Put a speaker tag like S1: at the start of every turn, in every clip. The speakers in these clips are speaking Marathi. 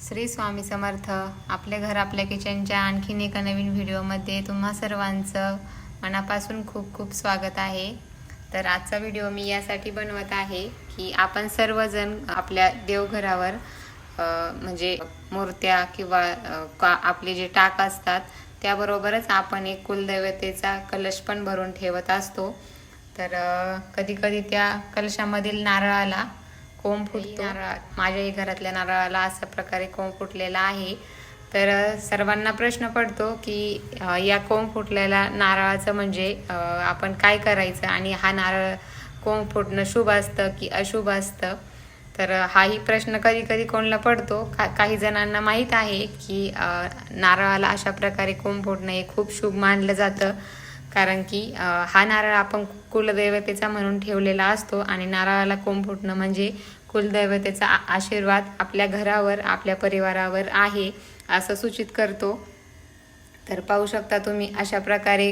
S1: श्री स्वामी समर्थ. आपल्या घर आपल्या किचनच्या आणखीन एका नवीन व्हिडिओमध्ये तुम्हा सर्वांचं मनापासून खूप खूप स्वागत आहे. तर आजचा व्हिडिओ मी यासाठी बनवत आहे की आपण सर्वजण आपल्या देवघरावर म्हणजे मूर्त्या किंवा का- आपले जे टाक असतात त्याबरोबरच आपण एक कुलदैवतेचा कलश पण भरून ठेवत असतो. तर कधी कधी त्या कलशामधील नारळाला कोंब फुटतो. नारळ माझ्याही घरातल्या नारळाला अशा प्रकारे कोंब फुटलेला आहे. तर सर्वांना प्रश्न पडतो की या कोंब फुटलेल्या नारळाचं म्हणजे आपण काय करायचं? आणि हा नारळ कोंब फुटणं शुभ असतं की अशुभ असतं? तर हाही प्रश्न कधी कधी कोणाला पडतो. का काही जणांना माहीत आहे की नारळाला अशा प्रकारे कोंब फुटणं हे खूप शुभ मानलं जातं. कारण की हा नारळ आपण कुलदैवतेचा म्हणून ठेवलेला असतो आणि नारळाला कोंब फुटणं म्हणजे कुलदैवतेचा आशीर्वाद आपल्या घरावर आपल्या परिवारावर आहे असं सूचित करतो. तर पाहू शकता तुम्ही अशा प्रकारे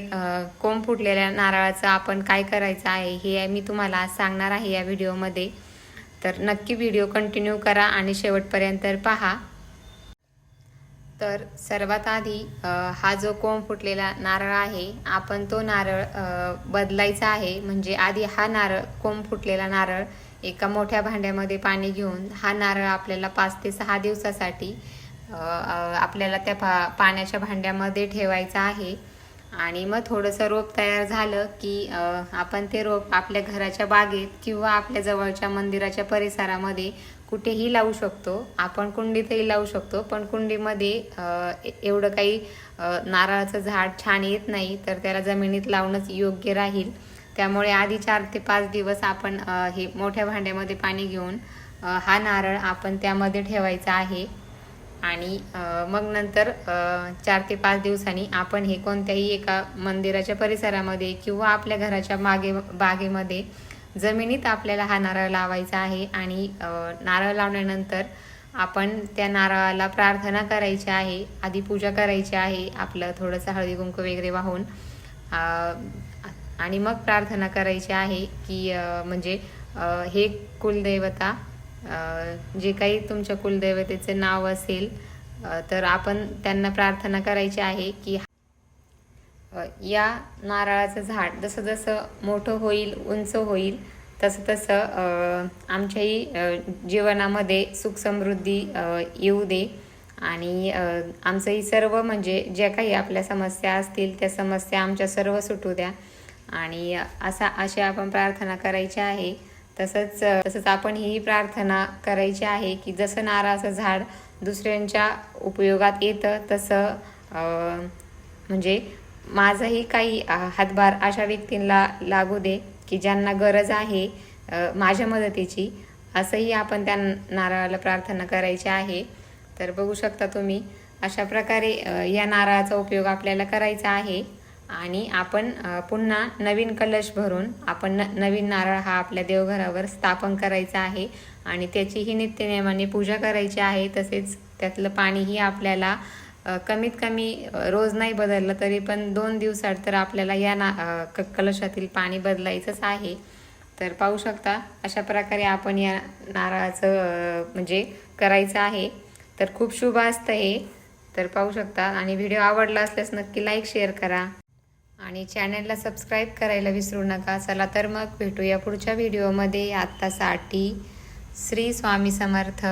S1: कोंब फुटलेल्या नारळाचं आपण काय करायचं आहे हे मी तुम्हाला आज सांगणार आहे या व्हिडिओमध्ये. तर नक्की व्हिडिओ कंटिन्यू करा आणि शेवटपर्यंत पहा. तर सर्वात आधी हा जो कोंब फुटलेला नारळ आहे आपण तो नारळ बदलायचा आहे. म्हणजे आधी हा नारळ कोंब फुटलेला नारळ एका मोठ्या भांड्यामध्ये पाणी घेऊन हा नारळ आपल्याला पाच ते सहा दिवसासाठी आपल्याला त्या पा पाण्याच्या भांड्यामध्ये ठेवायचा आहे. आणि मग थोडंसं रोप तयार झालं की आपण ते रोप आपल्या घराच्या बागेत किंवा आपल्या जवळच्या मंदिराच्या परिसरामध्ये कुठेही लावू शकतो. आपण कुंडीतही लावू शकतो पण कुंडीमध्ये एवढं काही नारळाचं झाड छान येत नाही तर त्याला जमिनीत लावणंच योग्य राहील. त्यामुळे आधी चार ते पाच दिवस आपण हे मोठ्या भांड्यामध्ये पाणी घेऊन हा नारळ आपण त्यामध्ये ठेवायचा आहे. आणि मग नंतर चार ते पाच दिवसांनी आपण हे कोणत्याही एका मंदिराच्या परिसरामध्ये किंवा आपल्या घराच्या मागे बागेमध्ये जमिनीत आपल्याला हा नारळ लावायचा आहे. आणि नारळ लावल्यानंतर आपण त्या नारळाला प्रार्थना करायची आहे आधी पूजा करायची आहे आपलं थोडंसं हळदी कुंकू वगैरे वाहून. आणि मग प्रार्थना करायची आहे की म्हणजे हे कुलदैवता जे काही तुमच्या कुलदैवतेचे नाव असेल तर आपण त्यांना प्रार्थना करायची आहे की या नारळाचं झाड जसं जसं मोठं होईल उंच होईल तसं तसं आमच्याही जीवनामध्ये सुख समृद्धी येऊ दे. आणि आमचंही सर्व म्हणजे ज्या काही आपल्या समस्या असतील त्या समस्या आमच्या सर्व सुटू द्या. आणि असा अशी आपण प्रार्थना करायची आहे. तसंच तसंच आपण ही प्रार्थना करायची आहे की जसं नारळाचं झाड दुसऱ्यांच्या उपयोगात येतं तसं म्हणजे माझाही काही हातभार अशा व्यक्तींना लागू दे की ज्यांना गरज आहे माझ्या मदतीची. असंही आपण त्या नारळाला प्रार्थना करायची आहे. तर बघू शकता तुम्ही अशा प्रकारे या नारळाचा उपयोग आपल्याला करायचा आहे. आणि आपण पुन्हा नवीन कलश भरून आपण न नवीन नारळ हा आपल्या देवघरावर स्थापन करायचा आहे आणि त्याचीही नित्यनियमाने पूजा करायची आहे. तसेच त्यातलं पाणीही आपल्याला कमीत कमी रोज नाही बदललं तरी पण दोन दिवसात तर आपल्याला या ना क कलशातील पाणी बदलायचंच आहे. तर पाहू शकता अशा प्रकारे आपण या नारळाचं म्हणजे करायचं आहे. तर खूप शुभ असतं हे. तर पाहू शकता आणि व्हिडिओ आवडला असल्यास नक्की लाईक शेअर करा. आणि चॅनलला सबस्क्राईब करायला विसरू नका. चला तर मग भेटूया पुढच्या व्हिडिओमध्ये आत्तासाठी श्री स्वामी समर्थ.